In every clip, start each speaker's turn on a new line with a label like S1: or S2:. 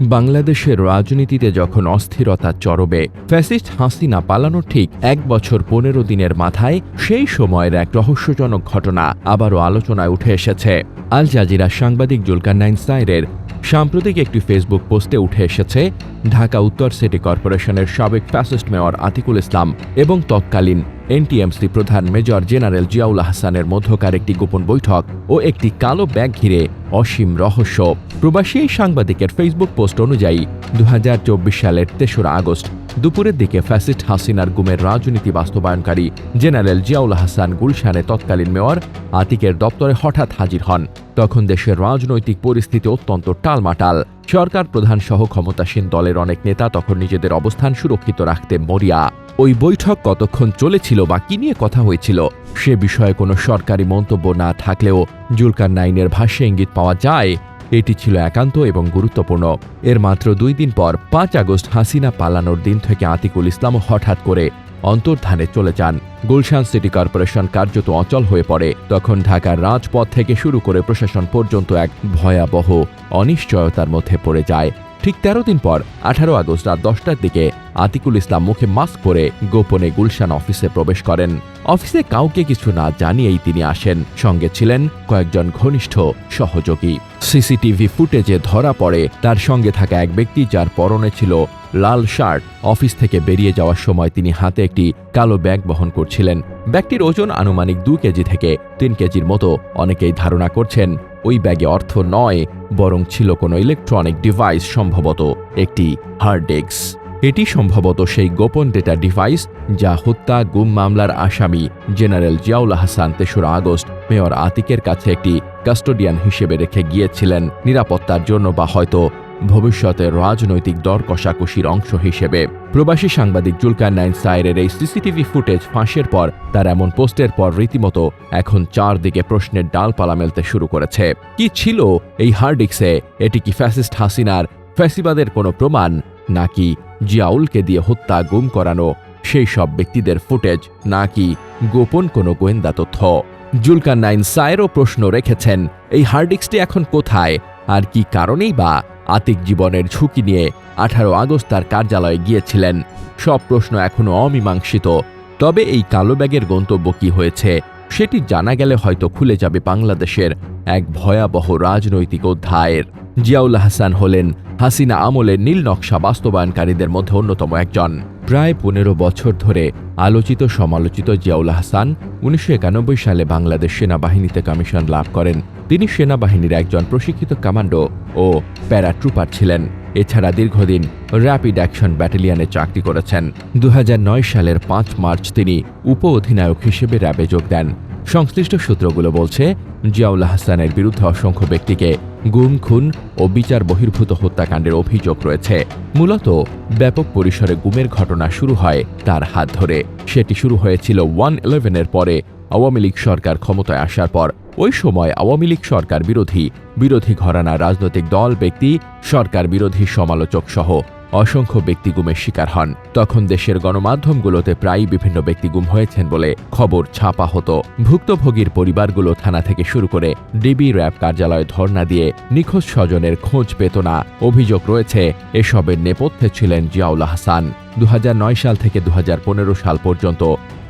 S1: বাংলাদেশের রাজনীতিতে যখন অস্থিরতা চরবে ফ্যাসিস্ট হাসিনা পালানোর ঠিক এক বছর পনেরো দিনের মাথায় সেই সময়ের এক রহস্যজনক ঘটনা আবারও আলোচনায় উঠে এসেছে। আল জাজিরা সাংবাদিক জুলকার নাইন সাইরের সাম্প্রতিক একটি ফেসবুক পোস্টে উঠে এসেছে, ঢাকা উত্তর সিটি কর্পোরেশনের সাবেক ফ্যাসিস্ট মেয়র আতিকুল ইসলাম এবং তৎকালীন এনটিএমসি প্রধান মেজর জেনারেল জিয়াউল হাসানের মধ্যকার একটি গোপন বৈঠক ও একটি কালো ব্যাগ ঘিরে অসীম রহস্য। প্রবাসী সাংবাদিকের ফেসবুক পোস্ট অনুযায়ী দু হাজার চব্বিশ সালের তেসরা আগস্ট দুপুরের দিকে ফ্যাসিস্ট হাসিনার গুমের রাজনীতি বাস্তবায়নকারী জেনারেল জিয়াউল হাসান গুলশানে তৎকালীন মেয়র আতিকের দপ্তরে হঠাৎ হাজির হন। তখন দেশের রাজনৈতিক পরিস্থিতি অত্যন্ত টালমাটাল। সরকার প্রধান সহ ক্ষমতাসীন দলের অনেক নেতা তখন নিজেদের অবস্থান সুরক্ষিত রাখতে মরিয়া। ওই বৈঠক কতক্ষণ চলেছিল বা কি নিয়ে কথা হয়েছিল, সে বিষয়ে কোনো সরকারি মন্তব্য না থাকলেও জুলকার নাইনের ভাষ্যে ইঙ্গিত পাওয়া যায় এটি ছিল একান্ত এবং গুরুত্বপূর্ণ। এর মাত্র দুই দিন পর পাঁচ আগস্ট হাসিনা পালানোর দিন থেকে আতিকুল ইসলাম হঠাৎ করে অন্তর্ধানে চলে যান। গুলশান সিটি কর্পোরেশন কার্যত অচল হয়ে পড়ে। তখন ঢাকার রাজপথ থেকে শুরু করে প্রশাসন পর্যন্ত এক ভয়াবহ অনিশ্চয়তার মধ্যে পড়ে যায়। ঠিক তেরো দিন পর আঠারো আগস্ট রাত দশটার দিকে আতিকুল ইসলাম মুখে মাস্ক পরে গোপনে গুলশান অফিসে প্রবেশ করেন। অফিসে কাউকে কিছু না জানিয়েই তিনি আসেন। সঙ্গে ছিলেন কয়েকজন ঘনিষ্ঠ সহযোগী। সিসিটিভি ফুটেজে ধরা পড়ে। তার সঙ্গে থাকা এক ব্যক্তি যার পরনে ছিল লাল শার্ট, অফিস থেকে বেরিয়ে যাওয়ার সময় তিনি হাতে একটি কালো ব্যাগ বহন করছিলেন। ব্যাগটির ওজন আনুমানিক দু কেজি থেকে তিন কেজির মতো। অনেকেই ধারণা করছেন, ওই ব্যাগে অর্থ নয়, বরং ছিল কোনো ইলেকট্রনিক ডিভাইস, সম্ভবত একটি হার্ড ডিস্ক। এটি সম্ভবত সেই গোপন ডেটা ডিভাইস যা হত্যা, গুম মামলার আসামি জেনারেল জিয়াউল হাসান তেসরা আগস্ট মেয়র আতিকের কাছে একটি কাস্টোডিয়ান হিসেবে রেখে গিয়েছিলেন নিরাপত্তার জন্য বা হয়তো ভবিষ্যতে রাজনৈতিক দর কষাকষির অংশ হিসেবে। প্রবাসী সাংবাদিক জুলকার নাইন সাইরের এই সিসিটিভি ফুটেজ ফাঁসের পর তার এমন পোস্টের পর রীতিমতো এখন চারদিকে প্রশ্নের ডালপালা মেলতে শুরু করেছে। কি ছিল এই হার্ডিক্সে? এটি কি ফ্যাসিস্ট হাসিনার ফ্যাসিবাদের কোনো প্রমাণ? নাকি জিয়াউলকে দিয়ে হত্যা, গুম করানো সেই সব ব্যক্তিদের ফুটেজ? নাকি গোপন কোনো গোয়েন্দা তথ্য? জুলকার নাইন সায়েরও প্রশ্ন রেখেছেন, এই হার্ডিক্সটি এখন কোথায়? আর কি কারণেই বা আতিক জীবনের ঝুঁকি নিয়ে আঠারো আগস্ট তার কার্যালয়ে গিয়েছিলেন? সব প্রশ্ন এখনও অমীমাংসিত। তবে এই কালো ব্যাগের গন্তব্য কি হয়েছে? সেটি জানা গেলে হয়তো খুলে যাবে বাংলাদেশের এক ভয়াবহ রাজনৈতিক অধ্যায়ের। জিয়াউল হাসান হলেন হাসিনা আমলের নীল নকশা বাস্তবায়নকারীদের মধ্যে অন্যতম একজন। প্রায় পনেরো বছর ধরে আলোচিত সমালোচিত জিয়াউল হাসান উনিশশো একানব্বই সালে বাংলাদেশ সেনাবাহিনীতে কমিশন লাভ করেন। তিনি সেনাবাহিনীর একজন প্রশিক্ষিত কমান্ডো ও প্যারাট্রুপার ছিলেন। এছাড়া দীর্ঘদিন র্যাপিড অ্যাকশন ব্যাটালিয়নে চাকরি করেছেন। দু হাজার নয় সালের পাঁচ মার্চ তিনি উপ অধিনায়ক হিসেবে র্যাবে যোগ দেন। সংশ্লিষ্ট সূত্রগুলো বলছে, জিয়াউল হাসানের বিরুদ্ধে অসংখ্য ব্যক্তিকে গুম, খুন ও বিচার বহির্ভূত হত্যাকাণ্ডের অভিযোগ রয়েছে। মূলত ব্যাপক পরিসরে গুমের ঘটনা শুরু হয় তার হাত ধরে। সেটি শুরু হয়েছিল ওয়ান ইলেভেনের পরে আওয়ামী লীগ সরকার ক্ষমতায় আসার পর। ওই সময় আওয়ামী লীগ সরকার বিরোধী বিরোধী ঘরানা রাজনৈতিক দল, ব্যক্তি, সরকার বিরোধী সমালোচক সহ অসংখ্য ব্যক্তি গুমের শিকার হন। তখন দেশের গণমাধ্যমগুলোতে প্রায়ই বিভিন্ন ব্যক্তি গুম হয়েছেন বলে খবর ছাপা হতো। ভুক্তভোগীর পরিবারগুলো থানা থেকে শুরু করে ডিবি র্যাব কার্যালয়ে ধর্ণা দিয়ে নিখোঁজ স্বজনের খোঁজ পেত না। অভিযোগ রয়েছে, এসবের নেপথ্যে ছিলেন জিয়াউল হাসান দু হাজার নয় সাল থেকে দুহাজার পনেরো সাল পর্যন্ত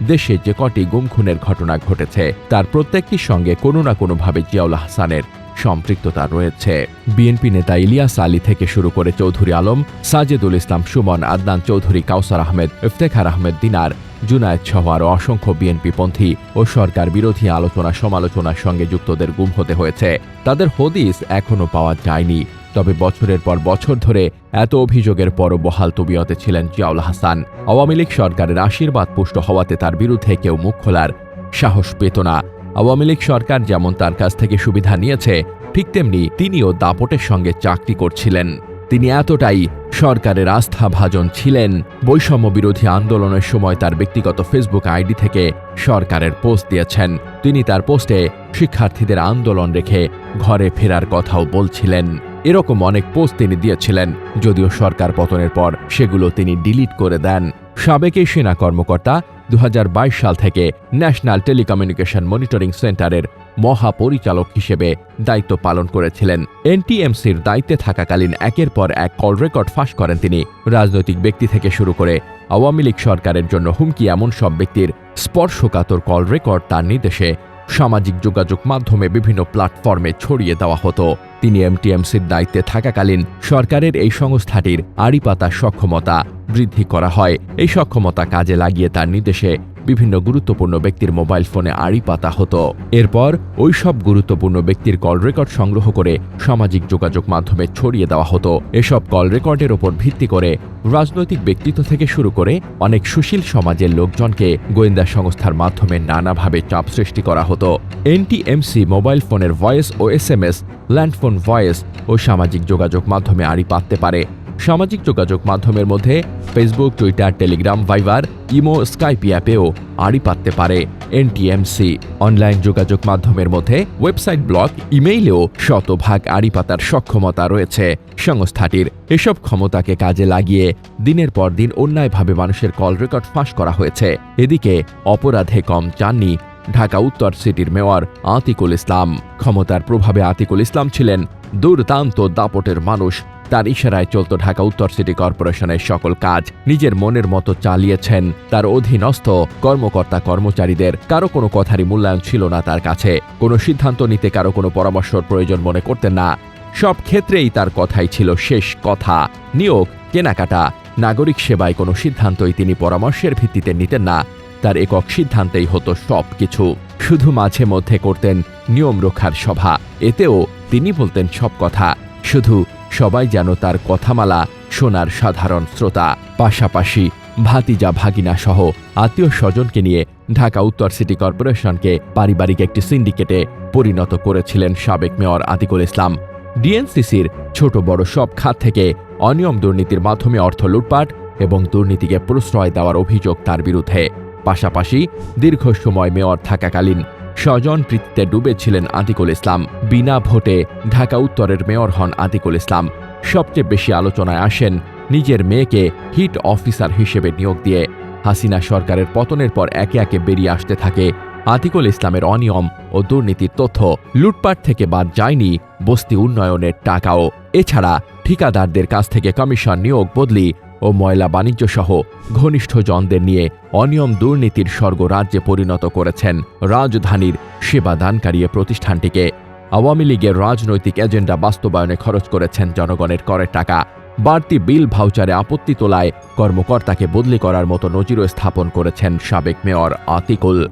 S1: দেশে যে কটি গুম খুনের ঘটনা ঘটেছে, তার প্রত্যেকটির সঙ্গে কোনো না কোনোভাবে জিয়াউল হাসানের সম্পৃক্ততা রয়েছে। বিএনপি নেতা ইলিয়াস আলী থেকে শুরু করে চৌধুরী আলম, সাজেদুল ইসলাম, সুমন, আদনান চৌধুরী, কাউসার আহমেদ, ইফতেখার আহমেদ দিনার, জুনায়েদ সহ আরও অসংখ্য বিএনপি পন্থী ও সরকার বিরোধী আলোচনা সমালোচনার সঙ্গে যুক্তদের গুম হতে হয়েছে। তাদের হদিস এখনও পাওয়া যায়নি। তবে বছরের পর বছর ধরে এত অভিযোগের পরও বহাল তবিয়তে ছিলেন জিয়াউল হাসান। আওয়ামী লীগ সরকারের আশীর্বাদ পুষ্ট হওয়াতে তার বিরুদ্ধে কেউ মুখ খোলার সাহস পেত না। আওয়ামী লীগ সরকার যেমন তার কাছ থেকে সুবিধা নিয়েছে, ঠিক তেমনি তিনিও দাপটের সঙ্গে চাকরি করছিলেন। তিনি এতটাই সরকারের আস্থাভাজন ছিলেন, বৈষম্য বিরোধী আন্দোলনের সময় তার ব্যক্তিগত ফেসবুক আইডি থেকে সরকারের পোস্ট দিয়েছেন। তিনি তার পোস্টে শিক্ষার্থীদের আন্দোলন রেখে ঘরে ফেরার কথাও বলছিলেন। এরকম অনেক পোস্ট তিনি দিয়েছিলেন, যদিও সরকার পতনের পর সেগুলো তিনি ডিলিট করে দেন। সাবেক সেনা কর্মকর্তা দু হাজার বাইশ সাল থেকে ন্যাশনাল টেলিকমিউনিকেশন মনিটরিং সেন্টারের মহাপরিচালক হিসেবে দায়িত্ব পালন করেছিলেন। এনটিএমসির দায়িত্বে থাকাকালীন একের পর এক কল রেকর্ড ফাঁস করেন তিনি। রাজনৈতিক ব্যক্তি থেকে শুরু করে আওয়ামী লীগ সরকারের জন্য হুমকি এমন সব ব্যক্তির স্পর্শকাতর কল রেকর্ড তার নির্দেশে সামাজিক যোগাযোগ মাধ্যমে বিভিন্ন প্ল্যাটফর্মে ছড়িয়ে দেওয়া হতো। তিনি এমটিএমসির দায়িত্বে থাকাকালীন সরকারের এই সংস্থাটির আড়িপাতার সক্ষমতা বৃদ্ধি করা হয়। এই সক্ষমতা কাজে লাগিয়ে তার নির্দেশে বিভিন্ন গুরুত্বপূর্ণ ব্যক্তির মোবাইল ফোনে আড়ি পাতা হতো। এরপর ওই সব গুরুত্বপূর্ণ ব্যক্তির কল রেকর্ড সংগ্রহ করে সামাজিক যোগাযোগ মাধ্যমে ছড়িয়ে দেওয়া হতো। এসব কল রেকর্ডের ওপর ভিত্তি করে রাজনৈতিক ব্যক্তিত্ব থেকে শুরু করে অনেক সুশীল সমাজের লোকজনকে গোয়েন্দা সংস্থার মাধ্যমে নানাভাবে চাপ সৃষ্টি করা হতো। এনটিএমসি মোবাইল ফোনের ভয়েস ও S M S landphone voice ও সামাজিক যোগাযোগ মাধ্যমে আড়ি পাততে পারে। সামাজিক যোগাযোগ মাধ্যমের মধ্যে Facebook Twitter Telegram Viber imo Skype অ্যাপেও আড়ি পাততে পারে এনটিএমসি অনলাইন যোগাযোগ মাধ্যমের মধ্যে ওয়েবসাইট ব্লগ ইমেইলেও শতভাগ আড়ি পাতার সক্ষমতা রয়েছে সংস্থাটির। এসব ক্ষমতাকে কাজে লাগিয়ে দিনের পর দিন অন্যায়ভাবে মানুষের কল রেকর্ড ফাঁস করা হয়েছে। এদিকে অপরাধে কম চাননি ঢাকা উত্তর সিটির মেয়র আতিকুল ইসলাম। ক্ষমতার প্রভাবে আতিকুল ইসলাম ছিলেন দুর্দান্ত দাপটের মানুষ। তার ইশারায় চলত ঢাকা উত্তর সিটি কর্পোরেশনের সকল কাজ। নিজের মনের মতো চালিয়েছেন তার অধীনস্থ কর্মকর্তা কর্মচারীদের। কারও কোনো কথারই মূল্যায়ন ছিল না তার কাছে। কোনো সিদ্ধান্ত নিতে, কারও কোনো পরামর্শর প্রয়োজন মনে করতেন না। সব ক্ষেত্রেই তার কথাই ছিল শেষ কথা। নিয়োগ, কেনাকাটা, নাগরিক সেবায় কোনো সিদ্ধান্তই তিনি পরামর্শের ভিত্তিতে নিতেন না। তার একক সিদ্ধান্তেই হতো সব কিছু শুধু মাঝে মধ্যে করতেন নিয়ম রক্ষার সভা। এতেও তিনি বলতেন সব কথা। শুধু সবাই যেন তার কথামালা শোনার সাধারণ শ্রোতা। পাশাপাশি ভাতিজা ভাগিনা সহ আত্মীয় স্বজনকে নিয়ে ঢাকা উত্তর সিটি কর্পোরেশনকে পারিবারিক একটি সিন্ডিকেটে পরিণত করেছিলেন সাবেক মেয়র আতিকুল ইসলাম। ডিএনসিসির ছোট বড় সব খাত থেকে অনিয়ম দুর্নীতির মাধ্যমে অর্থ লুটপাট এবং দুর্নীতিকে প্রশ্রয় দেওয়ার অভিযোগ তার বিরুদ্ধে। পাশাপাশি দীর্ঘ সময় মেয়র থাকাকালীন স্বজন প্রীতিতে ডুবেছিলেন আতিকুল ইসলাম। বিনা ভোটে ঢাকা উত্তরের মেয়র হন আতিকুল ইসলাম। সবচেয়ে বেশি আলোচনায় আসেন নিজের মেয়েকে হিট অফিসার হিসেবে নিয়োগ দিয়ে। হাসিনা সরকারের পতনের পর একে একে বেরিয়ে আসতে থাকে আতিকুল ইসলামের অনিয়ম ও দুর্নীতির তথ্য। লুটপাট থেকে বাদ যায়নি বস্তি উন্নয়নের টাকাও। এছাড়া ঠিকাদারদের কাছ থেকে কমিশন নিয়োগ বদলি ও ময়লা বাণিজ্য সহ ঘনিষ্ঠ জনদের নিয়ে অনিয়ম দুর্নীতির স্বর্গরাজ্যে পরিণত করেছেন রাজধানীর সেবাদানকারী প্রতিষ্ঠানটিকে। আওয়ামী লীগের রাজনৈতিক এজেন্ডা বাস্তবায়নে খরচ করেছেন জনগণের করের টাকা। বাড়তি বিল ভাউচারে আপত্তি তোলায় কর্মকর্তাকে বদলি করার মতো নজিরও স্থাপন করেছেন সাবেক মেয়র আতিকুল।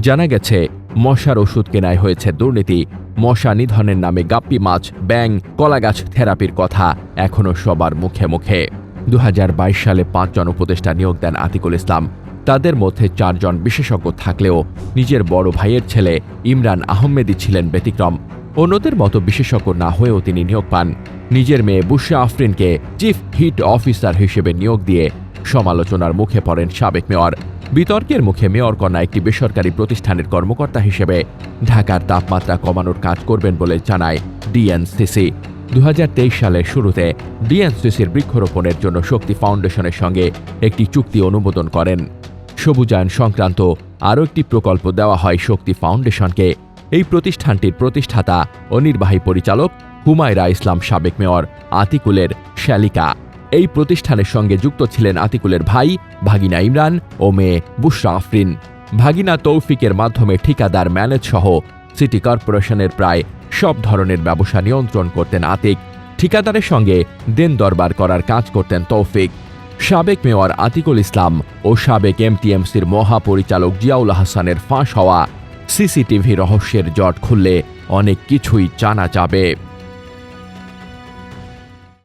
S1: জানা গেছে, মশার ওষুধ কেনায় হয়েছে দুর্নীতি। মশা নিধনের নামে গাপ্পি মাছ ব্যাং কলাগাছ থেরাপির কথা এখনও সবার মুখে মুখে। দু হাজার বাইশ সালে পাঁচজন উপদেষ্টা নিয়োগ দেন আতিকুল ইসলাম। তাদের মধ্যে চারজন বিশেষজ্ঞ থাকলেও নিজের বড় ভাইয়ের ছেলে ইমরান আহমেদি ছিলেন ব্যতিক্রম। অন্যদের মতো বিশেষজ্ঞ না হয়েও তিনি নিয়োগ পান। নিজের মেয়ে বুশা আফরিনকে চিফ হিট অফিসার হিসেবে নিয়োগ দিয়ে সমালোচনার মুখে পড়েন সাবেক মেয়র। বিতর্কের মুখে মেয়র কন্যা একটি বেসরকারি প্রতিষ্ঠানের কর্মকর্তা হিসেবে ঢাকার তাপমাত্রা কমানোর কাজ করবেন বলে জানায় ডিএনসিসি। দু হাজার তেইশ সালের শুরুতে ডিএনসিসির বৃক্ষরোপণের জন্য শক্তি ফাউন্ডেশনের সঙ্গে একটি চুক্তি অনুমোদন করেন। সবুজায়ন সংক্রান্ত আরও একটি প্রকল্প দেওয়া হয় শক্তি ফাউন্ডেশনকে। এই প্রতিষ্ঠানটির প্রতিষ্ঠাতা ও নির্বাহী পরিচালক হুমায়রা ইসলাম সাবেক মেয়র আতিকুলের শ্যালিকা। এই প্রতিষ্ঠানের সঙ্গে যুক্ত ছিলেন আতিকুলের ভাই ভাগিনা ইমরান ও মেয়ে বুশরা আফরিন। ভাগিনা তৌফিকের মাধ্যমে ঠিকাদার ম্যানেজ সহ সিটি কর্পোরেশনের প্রায় সব ধরনের ব্যবসা নিয়ন্ত্রণ করতেন আতিক। ঠিকাদারের সঙ্গে দেন দরবার করার কাজ করতেন তৌফিক। সাবেক মেয়র আতিকুল ইসলাম ও সাবেক এমটিএমসির মহাপরিচালক জিয়াউল হাসানের ফাঁস হওয়া সিসিটিভি রহস্যের জট খুললে অনেক কিছুই জানা যাবে।